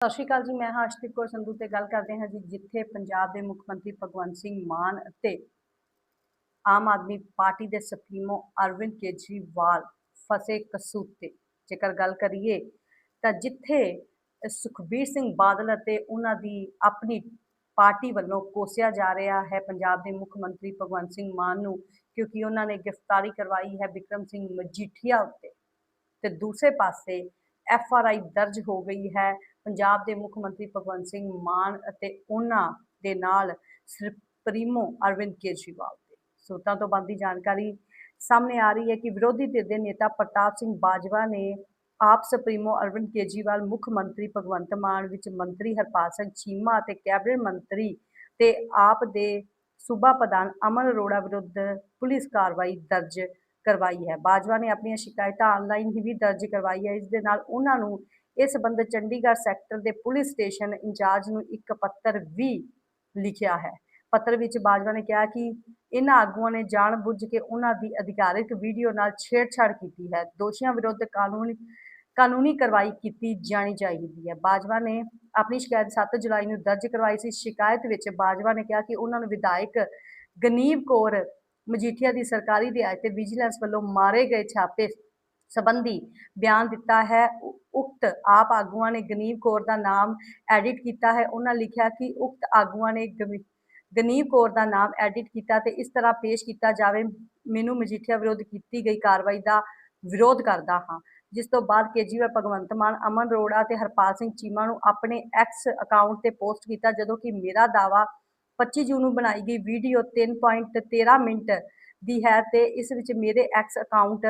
ਸਤਿ ਸ਼੍ਰੀ ਅਕਾਲ ਜੀ, ਮੈਂ ਹਰਸ਼ਦੀਪ ਕੌਰ ਸੰਧੂ ਤੇ ਗੱਲ ਕਰਦੇ ਹਾਂ ਜੀ, ਜਿੱਥੇ ਪੰਜਾਬ ਦੇ ਮੁੱਖ ਮੰਤਰੀ ਭਗਵੰਤ ਸਿੰਘ ਮਾਨ ਅਤੇ ਆਮ ਆਦਮੀ ਪਾਰਟੀ ਦੇ ਸੁਪਰੀਮੋ ਅਰਵਿੰਦ ਕੇਜਰੀਵਾਲ ਫਸੇ ਕਸੂਤ। ਤੇ ਜੇਕਰ ਗੱਲ ਕਰੀਏ ਤਾਂ ਜਿੱਥੇ ਸੁਖਬੀਰ ਸਿੰਘ ਬਾਦਲ ਅਤੇ ਉਹਨਾਂ ਦੀ ਆਪਣੀ ਪਾਰਟੀ ਵੱਲੋਂ ਕੋਸਿਆ ਜਾ ਰਿਹਾ ਹੈ ਪੰਜਾਬ ਦੇ ਮੁੱਖ ਮੰਤਰੀ ਭਗਵੰਤ ਸਿੰਘ ਮਾਨ ਨੂੰ, ਕਿਉਂਕਿ ਉਹਨਾਂ ਨੇ ਗ੍ਰਿਫਤਾਰੀ ਕਰਵਾਈ ਹੈ ਵਿਕਰਮ ਸਿੰਘ ਮਜੀਠੀਆ ਉੱਤੇ। ਤੇ ਦੂਸਰੇ ਪਾਸੇ ਐਫ ਆਰ ਆਈ ਦਰਜ ਹੋ ਗਈ ਹੈ ਪੰਜਾਬ ਦੇ ਮੁੱਖ ਮੰਤਰੀ ਭਗਵੰਤ ਸਿੰਘ ਮਾਨ ਅਤੇ ਉਹਨਾਂ ਦੇ ਨਾਲ ਸੁਪਰੀਮੋ ਅਰਵਿੰਦ ਕੇਜਰੀਵਾਲ ਦੇ। ਸੂਤਰਾਂ ਤੋਂ ਬੰਦੀ ਜਾਣਕਾਰੀ ਸਾਹਮਣੇ ਆ ਰਹੀ ਹੈ ਕਿ ਵਿਰੋਧੀ ਧਿਰ ਦੇ ਨੇਤਾ ਪ੍ਰਤਾਪ ਸਿੰਘ ਬਾਜਵਾ ਨੇ ਆਪ ਸੁਪਰੀਮੋ ਅਰਵਿੰਦ ਕੇਜਰੀਵਾਲ, ਮੁੱਖ ਮੰਤਰੀ ਭਗਵੰਤ ਮਾਨ ਵਿੱਚ ਮੰਤਰੀ ਹਰਪਾਲ ਸਿੰਘ ਚੀਮਾ ਅਤੇ ਕੈਬਨਿਟ ਮੰਤਰੀ ਤੇ ਆਪ ਦੇ ਸੂਬਾ ਪ੍ਰਧਾਨ ਅਮਨ ਅਰੋੜਾ ਵਿਰੁੱਧ ਪੁਲਿਸ ਕਾਰਵਾਈ ਦਰਜ ਕਰਵਾਈ ਹੈ। ਬਾਜਵਾ ਨੇ ਆਪਣੀਆਂ ਸ਼ਿਕਾਇਤਾਂ ਆਨਲਾਈਨ ਹੀ ਵੀ ਦਰਜ ਕਰਵਾਈ ਹੈ ਇਸ ਦੇ ਨਾਲ ਉਹਨਾਂ ਨੂੰ ਇਸ ਸੰਬੰਧ ਚੰਡੀਗੜ੍ਹ ਸੈਕਟਰ ਦੇ ਪੁਲਿਸ ਸਟੇਸ਼ਨ ਇੰਚਾਰਜ ਨੂੰ ਇੱਕ ਪੱਤਰ ਵੀ ਲਿਖਿਆ ਹੈ। ਪੱਤਰ ਵਿੱਚ ਬਾਜਵਾ ਨੇ ਕਿਹਾ ਕਿ ਇਹਨਾਂ ਆਗੂਆਂ ਨੇ ਜਾਣਬੁੱਝ ਕੇ ਉਹਨਾਂ ਦੀ ਅਧਿਕਾਰਿਕ ਵੀਡੀਓ ਨਾਲ ਛੇੜਛਾੜ ਕੀਤੀ ਹੈ। ਦੋਸ਼ੀਆਂ ਵਿਰੁੱਧ ਕਾਨੂੰਨੀ ਕਾਨੂੰਨੀ ਕਾਰਵਾਈ ਕੀਤੀ ਜਾਣੀ ਚਾਹੀਦੀ ਹੈ। ਬਾਜਵਾ ਨੇ ਆਪਣੀ ਸ਼ਿਕਾਇਤ 7 ਜੁਲਾਈ ਨੂੰ ਦਰਜ ਕਰਵਾਈ ਸੀ। ਸ਼ਿਕਾਇਤ ਵਿੱਚ ਬਾਜਵਾ ਨੇ ਕਿਹਾ ਕਿ ਉਹਨਾਂ ਨੂੰ ਵਿਧਾਇਕ ਗਨੀਵ ਕੌਰ ਮਜੀਠੀਆ ਦੀ ਸਰਕਾਰੀ ਰਿਆਇਤ ਤੇ ਵਿਜੀਲੈਂਸ ਵੱਲੋਂ ਮਾਰੇ ਗਏ ਛਾਪੇ ਸੰਬੰਧੀ ਬਿਆਨ ਦਿੱਤਾ ਹੈ। ਉਕਤ ਆਪ ਆਗੂਆਂ ਨੇ ਗਨੀਵ ਕੌਰ ਦਾ ਨਾਮ ਐਡਿਟ ਕੀਤਾ ਹੈ। ਉਹਨਾਂ ਲਿਖਿਆ ਕਿ ਉਕਤ ਆਗੂਆਂ ਨੇ ਗਵੀ- ਗਨੀਵ ਕੌਰ ਦਾ ਨਾਮ ਐਡਿਟ ਕੀਤਾ ਤੇ ਇਸ ਤਰ੍ਹਾਂ ਪੇਸ਼ ਕੀਤਾ ਜਾਵੇ। ਮੈਨੂੰ ਮਜੀਠੀਆ ਵਿਰੁੱਧ ਕੀਤੀ ਗਈ ਕਾਰਵਾਈ ਦਾ ਵਿਰੋਧ ਕਰਦਾ ਹਾਂ। ਜਿਸ ਤੋਂ ਬਾਅਦ ਕੇਜਰੀਵਾਲ, ਭਗਵੰਤ ਮਾਨ, ਅਮਨ ਅਰੋੜਾ ਤੇ ਹਰਪਾਲ ਸਿੰਘ ਚੀਮਾ ਨੂੰ ਆਪਣੇ ਐਕਸ ਅਕਾਊਂਟ ਤੇ ਪੋਸਟ ਕੀਤਾ, ਜਦੋਂ ਕਿ ਮੇਰਾ ਦਾਵਾ 25 ਜੂਨ ਨੂੰ ਬਣਾਈ ਗਈ ਵੀਡੀਓ 3.13 ਮਿੰਟ ਦੀ ਹੈ ਤੇ ਇਸ ਵਿੱਚ ਮੇਰੇ ਐਕਸ ਅਕਾਊਂਟ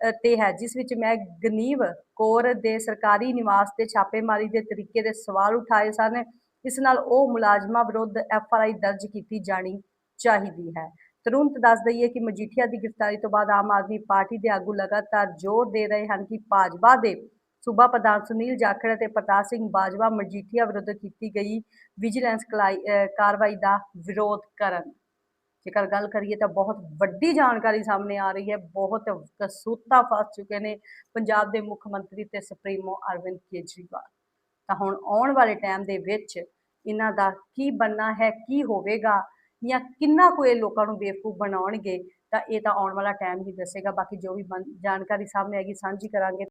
ਤੇ ਹੈ, ਜਿਸ ਵਿੱਚ ਮੈਂ ਗਨੀਵ ਕੌਰ ਦੇ ਸਰਕਾਰੀ ਨਿਵਾਸ ਤੇ ਛਾਪੇਮਾਰੀ ਦੇ ਤਰੀਕੇ ਦੇ ਸਵਾਲ ਉਠਾਏ ਸਨ। ਇਸ ਨਾਲ ਉਹ ਮੁਲਾਜ਼ਮਾਂ ਵਿਰੁੱਧ ਐਫ ਆਰ ਆਈ ਦਰਜ ਕੀਤੀ ਜਾਣੀ ਚਾਹੀਦੀ ਹੈ। ਤੁਰੰਤ ਦੱਸ ਦਈਏ ਕਿ ਮਜੀਠੀਆ ਦੀ ਗ੍ਰਿਫਤਾਰੀ ਤੋਂ ਬਾਅਦ ਆਮ ਆਦਮੀ ਪਾਰਟੀ ਦੇ ਆਗੂ ਲਗਾਤਾਰ ਜ਼ੋਰ ਦੇ ਰਹੇ ਹਨ ਕਿ ਭਾਜਪਾ ਦੇ ਸੂਬਾ ਪ੍ਰਧਾਨ ਸੁਨੀਲ ਜਾਖੜ ਅਤੇ ਪ੍ਰਤਾਪ ਸਿੰਘ ਬਾਜਵਾ ਮਜੀਠੀਆ ਵਿਰੁੱਧ ਕੀਤੀ ਗਈ ਵਿਜੀਲੈਂਸ ਕਲਾਈ- ਕਾਰਵਾਈ ਦਾ ਵਿਰੋਧ ਕਰਨ। ਜੇਕਰ ਗੱਲ ਕਰੀਏ ਤਾਂ ਬਹੁਤ ਵੱਡੀ ਜਾਣਕਾਰੀ ਸਾਹਮਣੇ ਆ ਰਹੀ ਹੈ, ਬਹੁਤ ਕਸੂਤਾ ਫਸ ਚੁੱਕੇ ਨੇ ਪੰਜਾਬ ਦੇ ਮੁੱਖ ਮੰਤਰੀ ਤੇ ਸੁਪਰੀਮੋ ਅਰਵਿੰਦ ਕੇਜਰੀਵਾਲ। ਤਾਂ ਹੁਣ ਆਉਣ ਵਾਲੇ ਟਾਈਮ ਦੇ ਵਿੱਚ ਇਹਨਾਂ ਦਾ ਕੀ ਬੰਨਾ ਹੈ, ਕੀ ਹੋਵੇਗਾ ਜਾਂ ਕਿੰਨਾ ਕੁ ਇਹ ਲੋਕਾਂ ਨੂੰ ਬੇਵਕੂਫ ਬਣਾਉਣਗੇ, ਤਾਂ ਇਹ ਤਾਂ ਆਉਣ ਵਾਲਾ ਟਾਈਮ ਹੀ ਦੱਸੇਗਾ। ਬਾਕੀ ਜੋ ਵੀ ਬਣ- ਜਾਣਕਾਰੀ ਸਾਹਮਣੇ ਆਏਗੀ, ਸਾਂਝੀ ਕਰਾਂਗੇ।